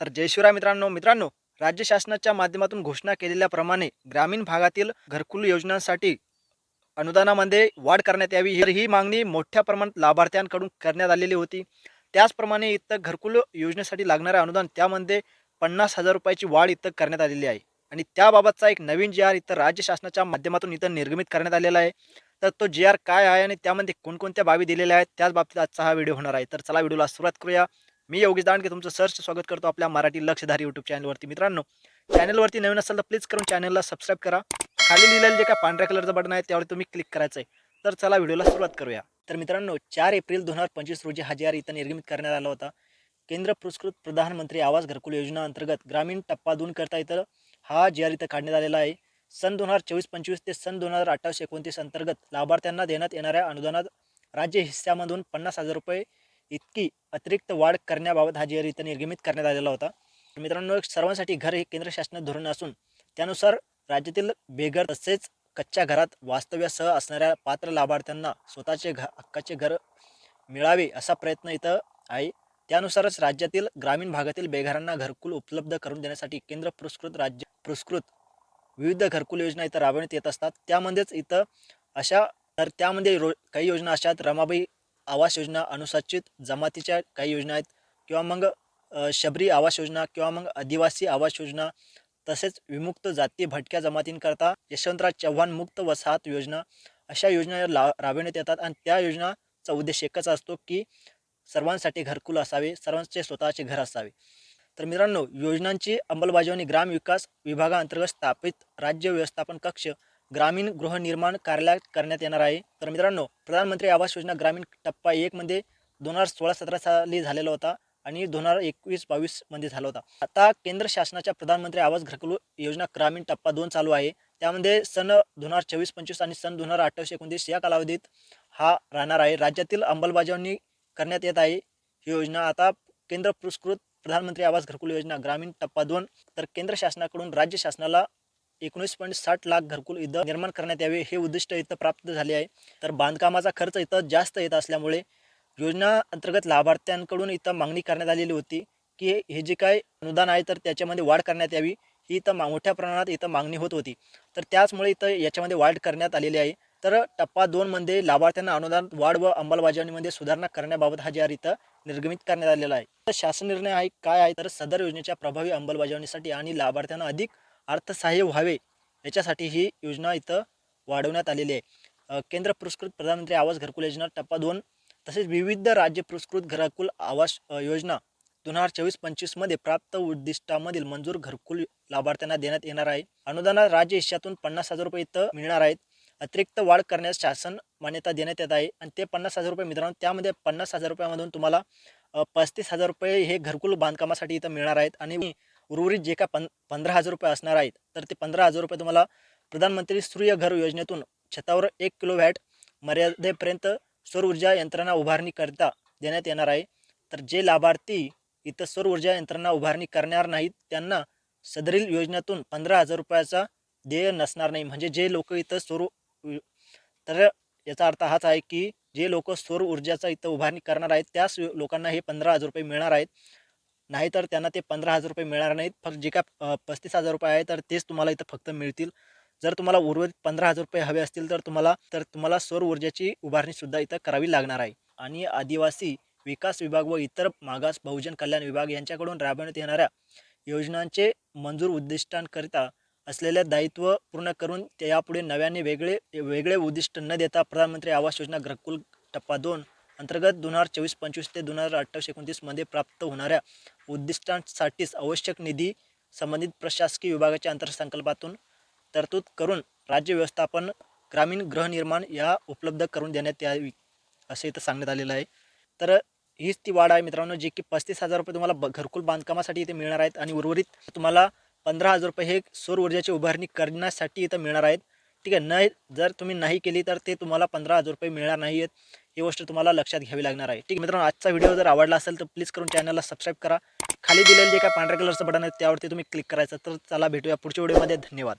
तर जयशिवरा मित्रांनो. मित्रांनो राज्य शासनाच्या माध्यमातून घोषणा केलेल्याप्रमाणे ग्रामीण भागातील घरकुल योजनांसाठी अनुदानामध्ये वाढ करण्यात यावी तर ही मागणी मोठ्या प्रमाणात लाभार्थ्यांकडून करण्यात आलेली होती. त्याचप्रमाणे इथं घरकुल योजनेसाठी लागणारे अनुदान त्यामध्ये पन्नास हजार रुपयाची वाढ इथं करण्यात आलेली आहे. आणि त्याबाबतचा एक नवीन जी आर इथं राज्य शासनाच्या माध्यमातून इथं निर्गमित करण्यात आलेला आहे. तर तो जी आर काय आहे आणि त्यामध्ये कोणकोणत्या बाबी दिलेल्या आहेत त्याच बाबतीत आजचा हा व्हिडिओ होणार आहे. तर चला व्हिडिओला सुरुवात करूया. मी योगेश दांडके तुमचं सर्च स्वागत करतो आपल्या मराठी लक्षधारी यूट्यूब चॅनलवरती मित्रांनो चॅनलवरती नवीन असाल तर प्लीज करून चॅनलला सबस्क्राईब करा. खाली लिहिलेलं जे काय पांढऱ्या कलरचं बटन आहे त्यावर तुम्ही क्लिक करायचं आहे तर चला व्हिडिओला सुरुवात करूया. तर मित्रांनो चार एप्रिल दोन हजार पंचवीस रोजी हा जी इथं निर्गमित करण्यात आला होता. केंद्र पुरस्कृत प्रधानमंत्री आवास घरकुल योजना अंतर्गत ग्रामीण टप्पा दोन करता इथं हा जी आर इथं काढण्यात आलेला आहे. सन दोन हजार चोवीस पंचवीस ते सन दोन हजार अठ्ठावीस एकोणतीस अंतर्गत लाभार्थ्यांना देण्यात येणाऱ्या अनुदानात राज्य हिस्स्यामधून पन्नास हजार रुपये इतकी अतिरिक्त वाढ करण्याबाबत हा जी इथं निर्गमित करण्यात आलेला होता. मित्रांनो मित्रांनो सर्वांसाठी घर हे केंद्र शासनात धोरण असून त्यानुसार राज्यातील बेघर तसेच कच्च्या घरात वास्तव्यासह असणाऱ्या पात्र लाभार्थ्यांना स्वतःचे घ हक्काचे घर मिळावे असा प्रयत्न इथं आहे. त्यानुसारच राज्यातील ग्रामीण भागातील बेघरांना घरकुल उपलब्ध करून देण्यासाठी केंद्र पुरस्कृत राज्य पुरस्कृत विविध घरकुल योजना इथं राबवण्यात येत असतात. त्यामध्येच इथं अशा तर त्यामध्ये रो काही योजना अशा आहेत. रमाबाई आवास योजना अनुसूचित जमातीच्या काही योजना आहेत. किंवा मग शबरी आवास योजना किंवा मग आदिवासी आवास योजना तसेच विमुक्त जाती भटक्या जमातींकरता यशवंतराव चव्हाण मुक्त वसाहत योजना अशा योजना ला राबविण्यात येतात. आणि त्या योजनाचा उद्देश एकच असतो की सर्वांसाठी घरकुल असावे सर्वांचे स्वतःचे घर असावे. तर मित्रांनो योजनांची अंमलबजावणी ग्रामविकास विभागाअंतर्गत स्थापित राज्य व्यवस्थापन कक्ष ग्रामीण गृहनिर्माण कार्यालयात करण्यात येणार आहे. तर मित्रांनो प्रधानमंत्री आवास योजना ग्रामीण टप्पा एकमध्ये दोन हजार सोळा सतरा साली झालेला होता आणि दोन हजार एकवीस बावीसमध्ये झाला होता. आता केंद्र शासनाच्या प्रधानमंत्री आवास घरकुल योजना ग्रामीण टप्पा दोन चालू आहे. त्यामध्ये सन दोन हजार चोवीस पंचवीस आणि सन दोन हजार अठ्ठावीस एकोणतीस या कालावधीत हा राहणार आहे. राज्यातील अंमलबजावणी करण्यात येत आहे ही योजना. आता केंद्र पुरस्कृत प्रधानमंत्री आवास घरकुल योजना ग्रामीण टप्पा दोन. तर केंद्र शासनाकडून राज्य शासनाला एकोणीस पॉईंट साठ लाख घरकुल इथं निर्माण करण्यात यावे हे उद्दिष्ट इथं प्राप्त झाले आहे. तर बांधकामाचा खर्च इथं जास्त येत असल्यामुळे योजना अंतर्गत लाभार्थ्यांकडून इथं मागणी करण्यात आलेली होती की हे जे काय अनुदान आहे तर त्याच्यामध्ये वाढ करण्यात यावी ही इथं मोठ्या प्रमाणात इथं मागणी होत होती. तर त्याचमुळे इथं याच्यामध्ये वाढ करण्यात आलेली आहे. तर टप्पा दोनमध्ये लाभार्थ्यांना अनुदान वाढ व अंमलबजावणीमध्ये सुधारणा करण्याबाबत हा जी इथं निर्गमित करण्यात आलेला आहे. तर शासन निर्णय आहे काय आहे? तर सदर योजनेच्या प्रभावी अंमलबजावणीसाठी आणि लाभार्थ्यांना अधिक अर्थसहाय्य व्हावे याच्यासाठी ही योजना इथं वाढवण्यात आलेली आहे. केंद्र पुरस्कृत प्रधानमंत्री आवास घरकुल योजना टप्पा दोन तसेच विविध राज्य पुरस्कृत घरकुल आवास योजना दोन हजार चोवीस पंचवीसमध्ये प्राप्त उद्दिष्टामधील मंजूर घरकुल लाभार्थ्यांना देण्यात येणार आहे. अनुदानात राज्य हिश्श्यातून पन्नास हजार रुपये इथं मिळणार आहेत. अतिरिक्त वाढ करण्यास शासन मान्यता देण्यात येत आहे आणि ते पन्नास हजार रुपये मित्रांनो त्यामध्ये पन्नास हजार रुपयामधून तुम्हाला पस्तीस हजार रुपये हे घरकुल बांधकामासाठी इथं मिळणार आहेत. आणि उर्वरित जे का पं पंधरा हजार रुपये असणार आहेत तर ते पंधरा हजार रुपये तुम्हाला प्रधानमंत्री सूर्य घर योजनेतून छतावर एक किलो वॅट मर्यादेपर्यंत सौर ऊर्जा यंत्रणा उभारणीकरिता देण्यात येणार आहे. तर जे लाभार्थी इथं सौर ऊर्जा यंत्रणा उभारणी करणार नाहीत त्यांना सदरील योजनेतून पंधरा हजार रुपयाचा देय नसणार नाही. म्हणजे जे लोक इथं सौर तर याचा अर्थ हाच आहे की जे लोक सौर ऊर्जाचा इथं उभारणी करणार आहेत त्याच लोकांना हे पंधरा हजार रुपये मिळणार आहेत. नाहीतर त्यांना ते पंधरा हजार रुपये मिळणार नाहीत. फक्त जे काय पस्तीस हजार रुपये आहे तर तेच तुम्हाला इथं फक्त मिळतील. जर तुम्हाला उर्वरित पंधरा हजार रुपये हवे असतील तर तुम्हाला तर तुम्हाला सौर ऊर्जेची उभारणीसुद्धा इथं करावी लागणार आहे. आणि आदिवासी विकास विभाग व इतर मागास बहुजन कल्याण विभाग यांच्याकडून राबवण्यात येणाऱ्या योजनांचे मंजूर उद्दिष्टांकरिता असलेले दायित्व पूर्ण करून ते यापुढे नव्याने वेगळे वेगळे उद्दिष्ट न देता प्रधानमंत्री आवास योजना घरकुल टप्पा दोन अंतर्गत दोन हजार चोवीस पंचवीस ते दोन हजार अठ्ठावीस एकोणतीसमध्ये प्राप्त होणाऱ्या उद्दिष्टांसाठीच आवश्यक निधी संबंधित प्रशासकीय विभागाच्या अंतर्संकल्पातून तरतूद करून राज्य व्यवस्थापन ग्रामीण गृहनिर्माण या उपलब्ध करून देण्यात यावी असे इथं सांगण्यात आलेलं आहे. तर हीच ती वाढ आहे मित्रांनो जी की पस्तीस हजार रुपये तुम्हाला ब- घरकुल बांधकामासाठी इथे मिळणार आहेत आणि उर्वरित तुम्हाला पंधरा हजार रुपये हे सौर ऊर्जेची उभारणी करण्यासाठी इथं मिळणार आहेत. ठीक आहे नाही जर तुम्ही नाही केली तर ते तुम्हाला पंधरा हजार रुपये मिळणार नाही आहेत ही गोष्ट तुम्हाला लक्षात घ्यावी लागणार आहे. ठीक आहे मित्रांनो आजचा व्हिडिओ जर आवडला असेल तर प्लीज करून चॅनलला सबस्क्राईब करा. खाली दिलेलं जे काय पांढऱ्या कलरचं बटन आहे त्यावरती तुम्ही क्लिक करायचं. तर चला भेटूया पुढच्या व्हिडिओमध्ये. धन्यवाद.